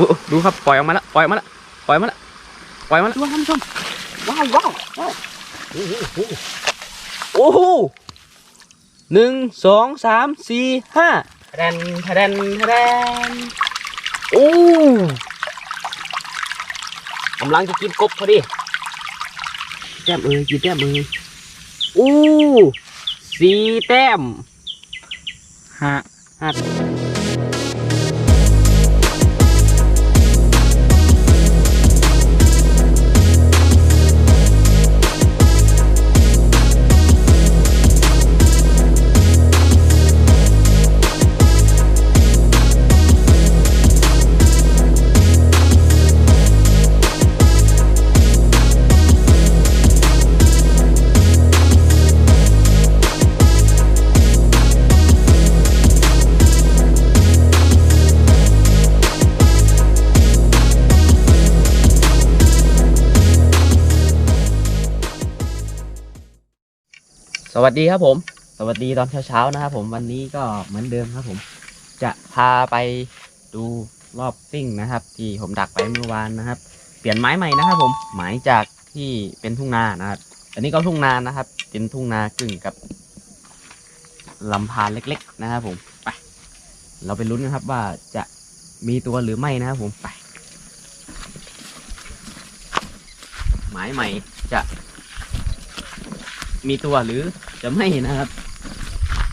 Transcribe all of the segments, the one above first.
อุ๊ยดูครับปล่อยออกมาแล้วปล่อยออกมาแล้วปล่อยออกมาแล้วปล่อยออกมาแล้วดูท่านผู้ชมว้าวว้าวว้าวโอ้โหโอ้โหหนึ่งสองสามสี่ห้าแทนแทนแทนโอ้กำลังจะกินกบพอดีแต้มเอ้ยกี่แต้มเอ้ยโอ้สี่แต้มห้าห้า วัสดีครับผม สวัสดีตอนเช้าๆนะครับผมวันนี้ก็เหมือนเดิมครับผม จะพาไปดูรอบซิ่งนะครับ ที่ผมดักไปเมื่อวานนะครับ เปลี่ยนไม้ใหม่นะครับ ผมหมายจากที่เป็นทุ่งนานะครับ อันนี้ก็ทุ่งนานะครับ เป็นทุ่งนากึ่งกับลำธารเล็ก ๆ นะครับผมไปเราไปลุ้นกันครับว่าจะมีตัวหรือไม่นะครับผมไป หมายใหม่จะ มีตัวหรือจะไม่นะครับ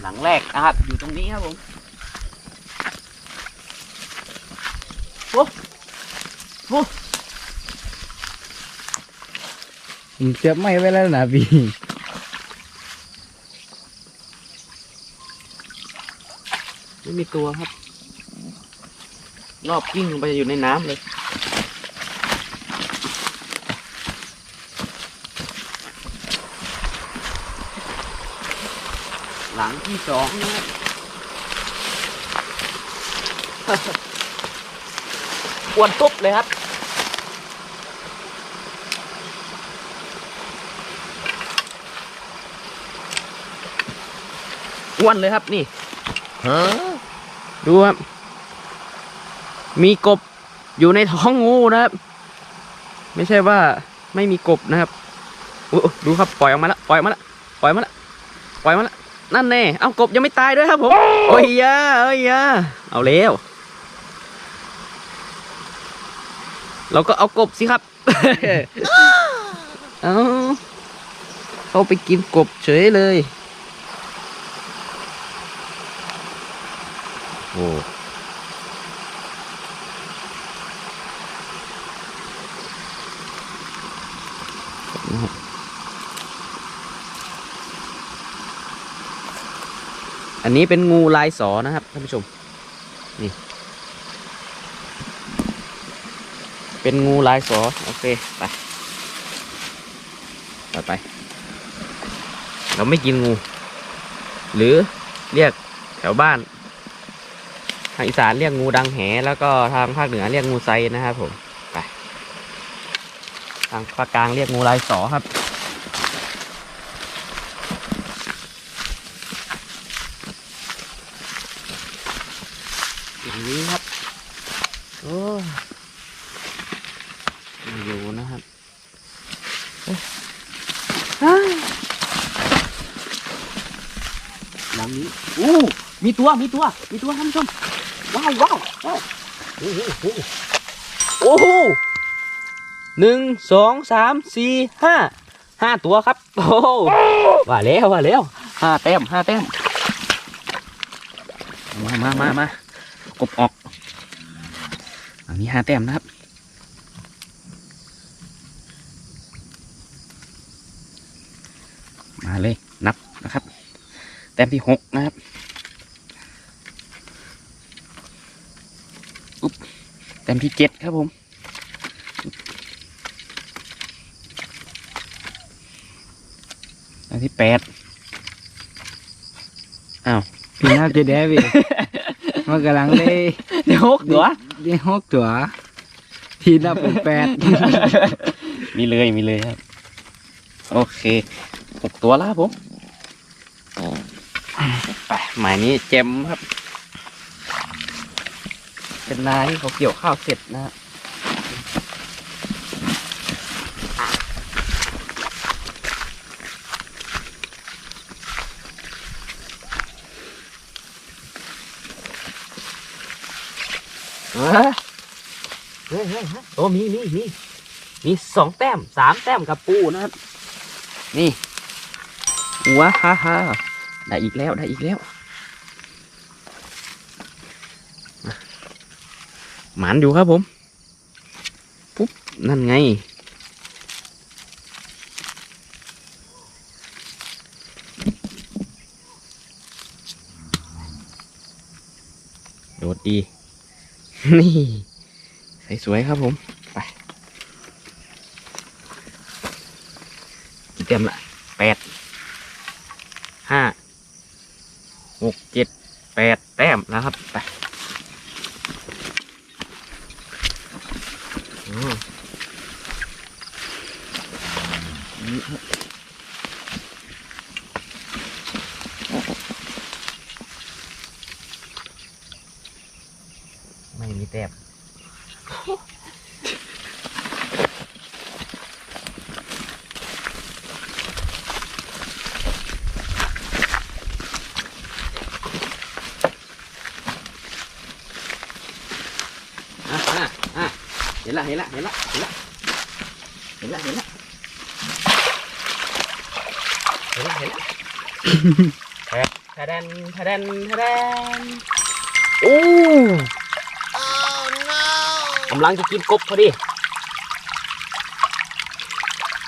หลังแรกนะครับ อยู่ตรงนี้ครับผมโอ้โหผมเสียบไม่ไว้แล้วนะพี่ไม่มีตัวครับ รอบกิ้งลงไปอยู่ในน้ำเลย หลังที่สองนะครับกวนตุ๊บเลยครับ อ้วนเลยครับนี่ดูครับ มีกบอยู่ในท้องงูนะครับ ไม่ใช่ว่าไม่มีกบนะครับอุ๊ยดูครับปล่อยออกมาแล้วปล่อยออกมาแล้วปล่อยมาแล้วปล่อยมาแล้ว นั่นแน่ เอากบยังไม่ตายด้วยครับผม โอ้ยยาเอ้ยยาเอาแล้วเราก็เอากบสิครับ เอาเข้าไปกินกบเฉยเลย โอ้ อันนี้เป็นงูลายสอนะครับท่านผู้ชม นี่ เป็นงูลายสอ โอเค ไปไปไป เราไม่กินงู หรือเรียกแถวบ้าน ทางอีสานเรียกงูดังแห แล้วก็ทางภาคเหนือเรียกงูไซนะครับผม ไป ทางภาคกลางเรียกงูลายสอครับ อย่างนี้ครับโอ้ยอยู่นะครับหลังนี้อู้มีตัว มีตัว มีตัวท่านผู้ชม ว้าวว้าวโอ้โหโอ้โหหนึ่งสองสามสี่ห้าห้าตัวครับ โอ้ว่าแล้วว่าแล้วห้าแต้มห้าแต้ม มามามามา กบออกอันนี้ห้าแต้มนะครับ มาเลยนับนะครับ แต้มที่หกนะครับอุ๊บแต้มที่เจ็ดครับผมแต้มที่แปดอ้าวพี่น่าจะได้พี่ มันกำลังได้เดี๋ยวหกตัวได้หกตัว ทีนับเป็นแปดมีเลยมีเลยครับ โอเคหกตัวแล้วครับผมไปหมายนี้เจมครับเจเป็นนาที่เขาเกี่ยวข้าวเสร็จนะฮะเฮ้ยเฮ้ยเฮ้ยเฮ้ยโอ้มีมีมีมีสองแต้มสามแต้มกับปูนะครับ นี่ว้าฮ่าฮ่าได้อีกแล้วได้อีกแล้วหมานอยู่ครับผม ปุ๊บ นั่นไง โดดดี นี่ สสวยครับผมไปกี่เต็มละแปดห้าหกเจ็ดแปดแต้มแล้วครับไปไม่มีแต้มอะอะอะเห็น ละเห็นละเห็นละเห็นละเห็นละเห็นละเห็นละเห็นละแทะแดนแทะแดนแทะแดนโอ้กำลังจะกินกบพอดี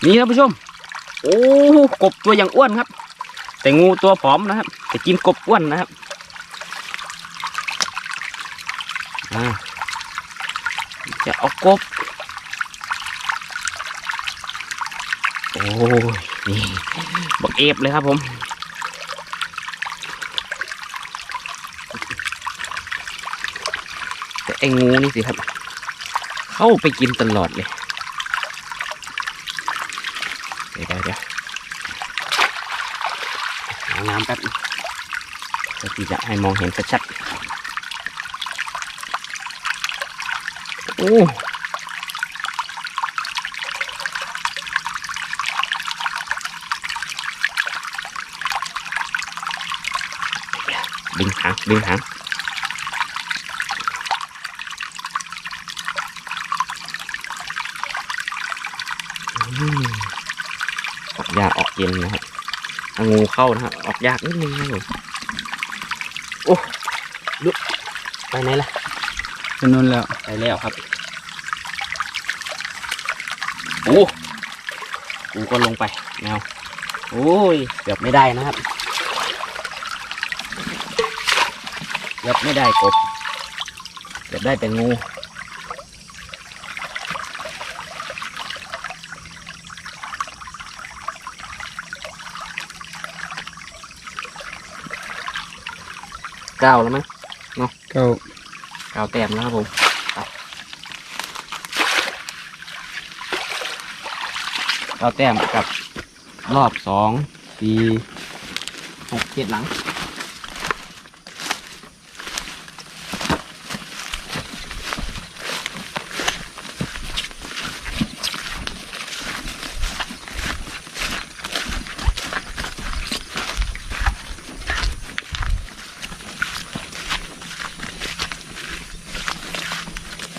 นี่ท่านผู้ชม โอ้กบตัวอย่างอ้วนครับ แต่งูตัวผอมนะครับจะกินกบอ้วนนะครับอ่า จะเอากบ โอ้ย นี่บักเอฟเลยครับผมแต่ไอ้งูนี่สิครับ เข้าไปกินตลอดเลย เดี๋ยวเดี๋ยวยหาน้ำแป๊บนึงเพื่อที่จะให้มองเห็นชัดๆ อ้ดึงหางดึงหางอืมออกยากออกเย็นนะครับถ้างูเข้านะครับออกยากนิดนึงนะครับผมโอ้ลุกไปไหนล่ะเป็นนู่นแล้วไปแล้วครับ โอ้กูก็ลงไปแมวโอ้ยเกือบไม่ได้นะครับเกือบไม่ได้กบเกือบได้แต่งูเก้าแล้วมั้งก็เก้าแต้มแล้วครับผมไป เอาแต้มกับรอบสองสี่หกเจ็ดหลัง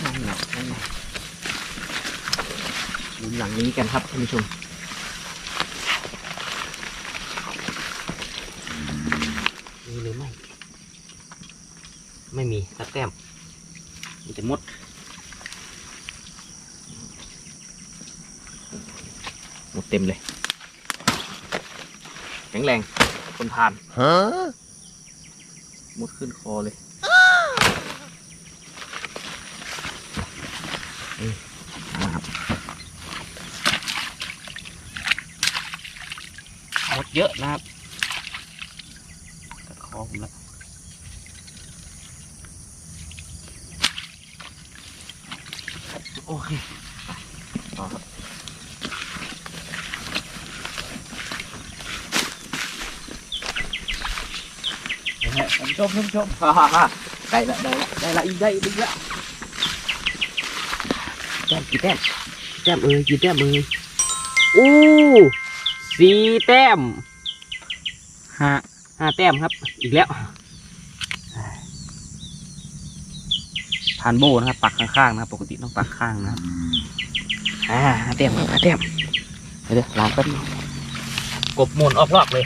นั่นแหละนั่นแหละดู หลังนี้กันครับท่านผู้ชมมีหรือไม่ ไม่มีสักแต้มมีแต่มดหมดเต็มเลย แข็งแรง คนทานมดขึ้นคอเลย นะครับหมด เยอะนะครับกัดคอผมแล้วโอเคไปต่อครับนะฮะท่านผู้ชมท่านผู้ชมฮ่าฮ่าฮ่าได้ละได้ละได้ละอีกได้อีกได้ละต้มกี่แต้มแต้มเอ้ยกี่แต้มเอ้ยอู้ สี่แต้มห้าห้าแต้มครับ อีกแล้วพานโบนะครับ ปักข้างๆนะครับ ปกติต้องปักข้างนะครับอ่าห้าแต้มครับห้าแต้มเดี๋ยวเดี๋ยวล้างแป๊บนึงกบหมุนออกรอบเลย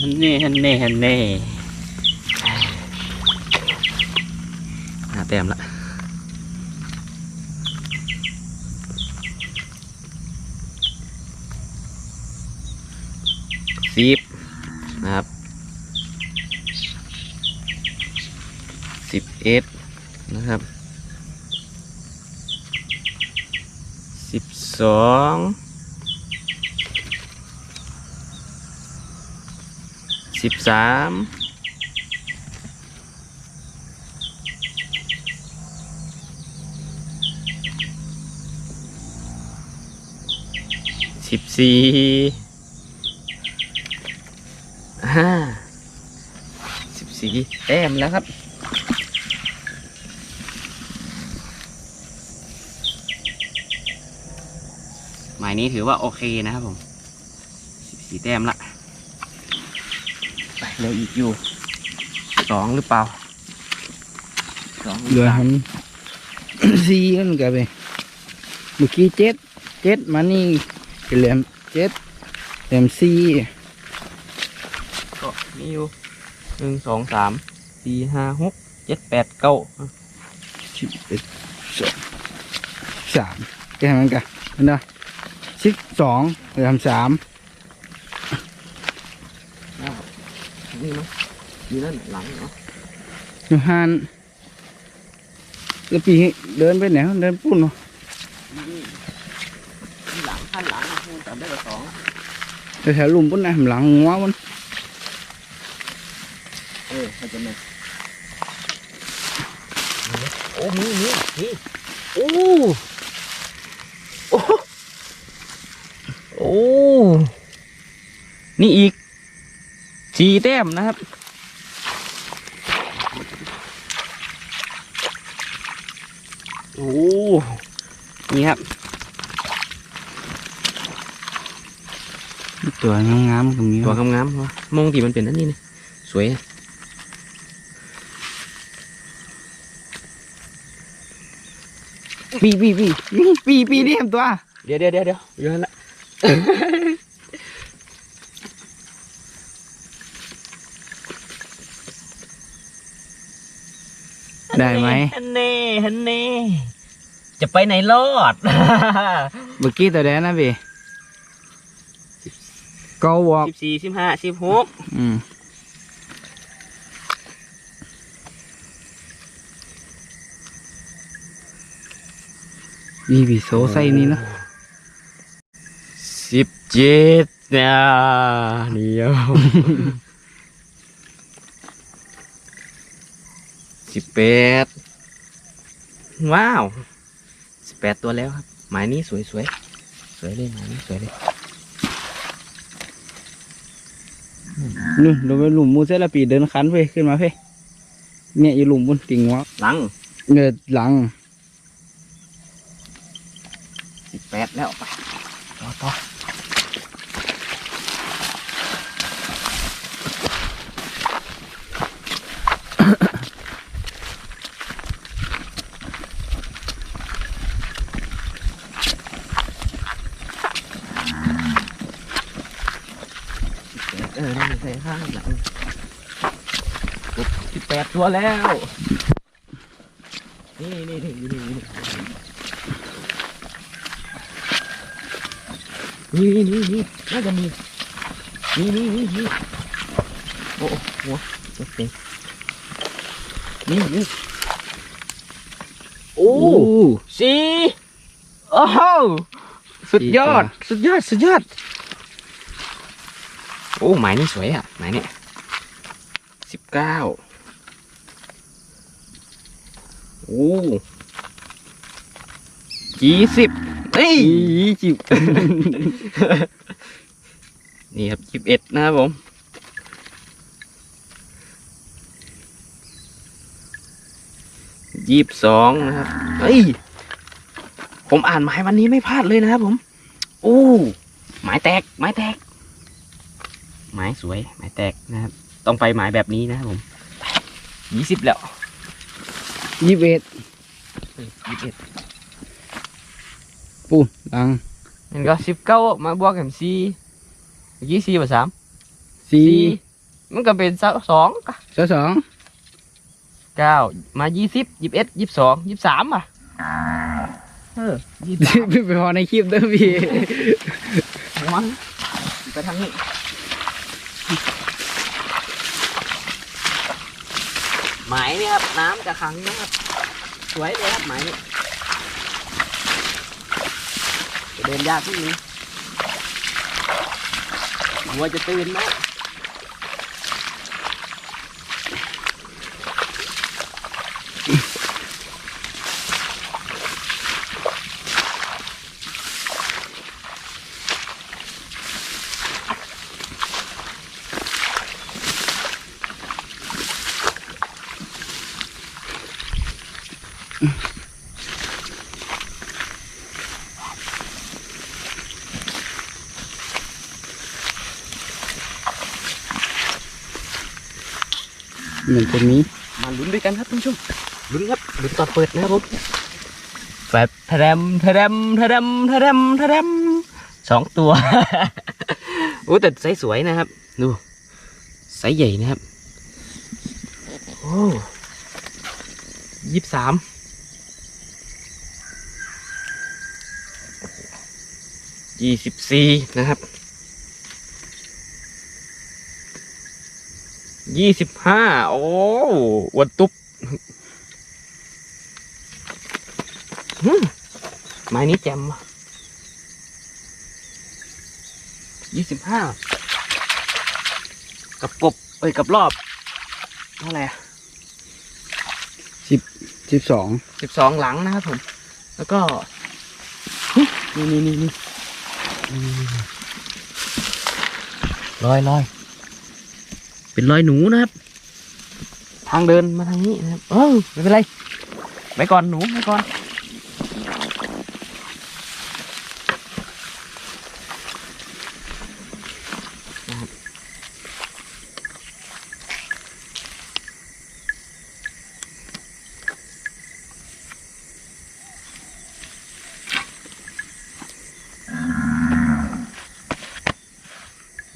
ฮันเน่ฮันเน่ฮันเน่ห้าแต้มละ สิบนะครับสิบเอ็ดนะครับสิบสองสิบสามสิบสี่ ห้าสิบสี่แต้มแล้วครับ หมายนี้ถือว่าโอเคนะครับผมสิบสี่แต้มละไปเหลืออีกอยู่สองหรือเปล่าสองเหลือปาหันสี่กันกับไปเมื่อกี้เจ็ดเจ็ดมานี่ก็เหลือเจ็ดเหลือสี่ก็ มีอยู่หนึ่งสองสามสี่ห้าหกเจ็ดแปดเก้าสิบเอ็ดสองสามแค่นั้นกันเห็นไหมสิบสองเหลือสามนี่เนาะอยู่นั่นหลังเนาะอยู่หันแล้วปีเดินไปไหนวะเดินปุ่นเนาะนี่หลังขั้นหลังนะคุณจำได้กับสองแถวๆหลุมปุ่นนะหลังหัวมันเออเขาจะมาโอ้มีมีมีโอ้โอ้โอ้นี่อีกสี่แต้มนะครับโอ้นี่ครับตัวงามๆก็มีตัวงามๆเนาะมองที่มันเป็นอันนี้นี่สวยอะ ปีปีปีปีปีนี่เห็นตัวเดี๋ยวเดี๋ยวเดี๋ยวเดี๋ยวอยู่นั่นละได้ไหมฮันเน่ฮันเน่จะไปไหนรอดเมื่อกี้ตัวแดนนะพี่ก็บอกสิบสี่สิบห้าสิบหกอืม นี่พี่โซใส่นี่เนอะสิบเจ็ดเนี่ยเดียวสิบแปดว้าวสิบแปดตัวแล้วครับ หมายนี้สวยสวยสวยเลยหมายนี้สวยเลยนู่นลงไปหลุมมูเซลาปีเดินคันเพ่ขึ้นมาเพ่เนี่ยอยู่หลุมบนติ่งหัวหลังเงินหลัง สิบ แปดแล้วไปต่อต่อเออนั่นใส่ข้างหลังสิบแปดตัวแล้ว นี่นี่นี่นี่นี่ นี่นี่นี่นี่น่าจะมีนี่นี่นี่นี่โอ้โหหัวเจ็บเต็มนี่นี่โอ้โอ้สี่โอ้โหสุดยอด สุดยอด สุดยอด โอ้หมายนี่สวยอะหมายเนี่ยสิบเก้าโอ้ยี่สิบ เอ้ยยี่สิบ นี่ครับยี่สิบเอ็ดนะครับผมยี่สิบสองนะครับเฮ้ย ผมอ่านหมายวันนี้ไม่พลาดเลยนะครับผมโอ้หมายแตก หมายแตก หมายสวย หมายแตกนะครับ ต้องไปหมายแบบนี้นะครับผมยี่สิบแล้วยี่สิบเอ็ดยี่สิบเอ็ด ปูดังมันก็สิบเก้ามาบวกกับสี่เมื่อกี้สี่กับสามสี่มันก็เป็นสองสองสองเก้ามายี่สิบยี่สิบเอ็ดยี่สิบสองยี่สิบสามอะเออยี่สิบสามไปพอในคลิปเด้อพี่ระวังไปทางนี้หมายนี่ครับน้ำจะขังนะครับสวยเลยครับหมายนี่จะ เดินยากที่นี้หัวจะตื่นนะ หมือนตัวนี้มาลุ้นด้วยกันครับท่านผู้ชมลุ้นครับลุ้นตอนเปิดนะครับผมแบบทะเดมทะเดมทะเดมทะเดมทะเดมสองตัวโอ้แต่ไซส์สวยนะครับ ดูไซส์ใหญ่นะครับโอ้ยี่สิบสามยี่สิบสี่นะครับ ยี่สิบห้าโอ้อวันตุ๊บหึไม้นี้แจ่มยี่สิบห้ากับกบเอ้ยกับรอบเท่าไหร่อะสิบสองสิบสองหลังนะครับผม แล้วก็หึนี่นี่นี่นี่ลอยลอย เป็นรอยหนูนะครับ ทางเดินมาทางนี้นะครับเออไม่เป็นไรไปก่อนหนูไปก่อน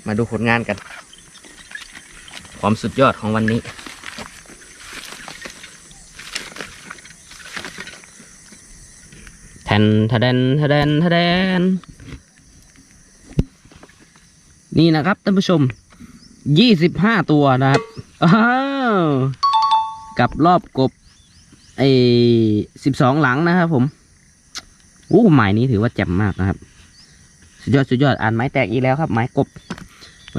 มาดูผลงานกัน ความสุดยอดของวันนี้ แทนทะเดนทะเดนทะเดน นี่นะครับท่านผู้ชม ยี่สิบห้าตัวนะครับอ้าวกับรอบกบไอ้สิบสองหลังนะครับผมโอ้หมายนี้ถือว่าแจ่มมากนะครับ สุดยอดสุดยอดอ่านไม้แตกอีกแล้วครับ ไม้กบ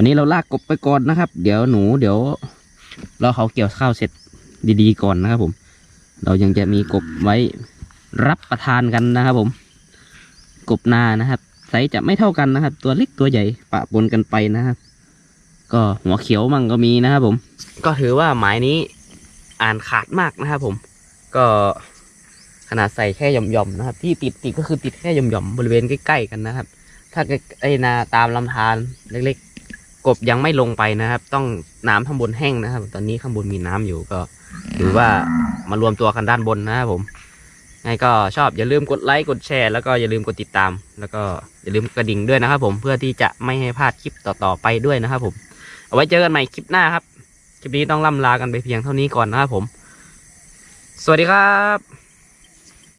วันนี้เราลากกบไปก่อนนะครับ เดี๋ยวหนูเดี๋ยวเรอเขาเกี่ยวข้าวเสร็จดีๆก่อนนะครับผม เรายังจะมีกบไว้รับประทานกันนะครับผม กบนานะครับไซส์จะไม่เท่ากันนะครับ ตัวเล็กตัวใหญ่ปะปนกันไปนะครับ ก็หัวเขียวมั่งก็มีนะครับผม ก็ถือว่าหมายนี้อ่านขาดมากนะครับผม ก็ขนาดใส่แค่หย่อมๆนะครับ ที่ติดติดก็คือติดแค่หย่อมๆบริเวณใกล้ๆกันนะครับ ถ้าไอนาตามลำธารเล็ก กบยังไม่ลงไปนะครับ ต้องน้ำข้างบนแห้งนะครับ ตอนนี้ข้างบนมีน้ำอยู่ก็ถือว่ามารวมตัวกันด้านบนนะครับผมไงก็ชอบอย่าลืมกดไลค์กดแชร์ แล้วก็อย่าลืมกดติดตาม แล้วก็อย่าลืมกระดิ่งด้วยนะครับผมเพื่อที่จะไม่ให้พลาดคลิปต่อๆไปด้วยนะครับผม เอาไว้เจอกันใหม่คลิปหน้าครับ คลิปนี้ต้องล่ำลากันไปเพียงเท่านี้ก่อนนะครับผม สวัสดีครับ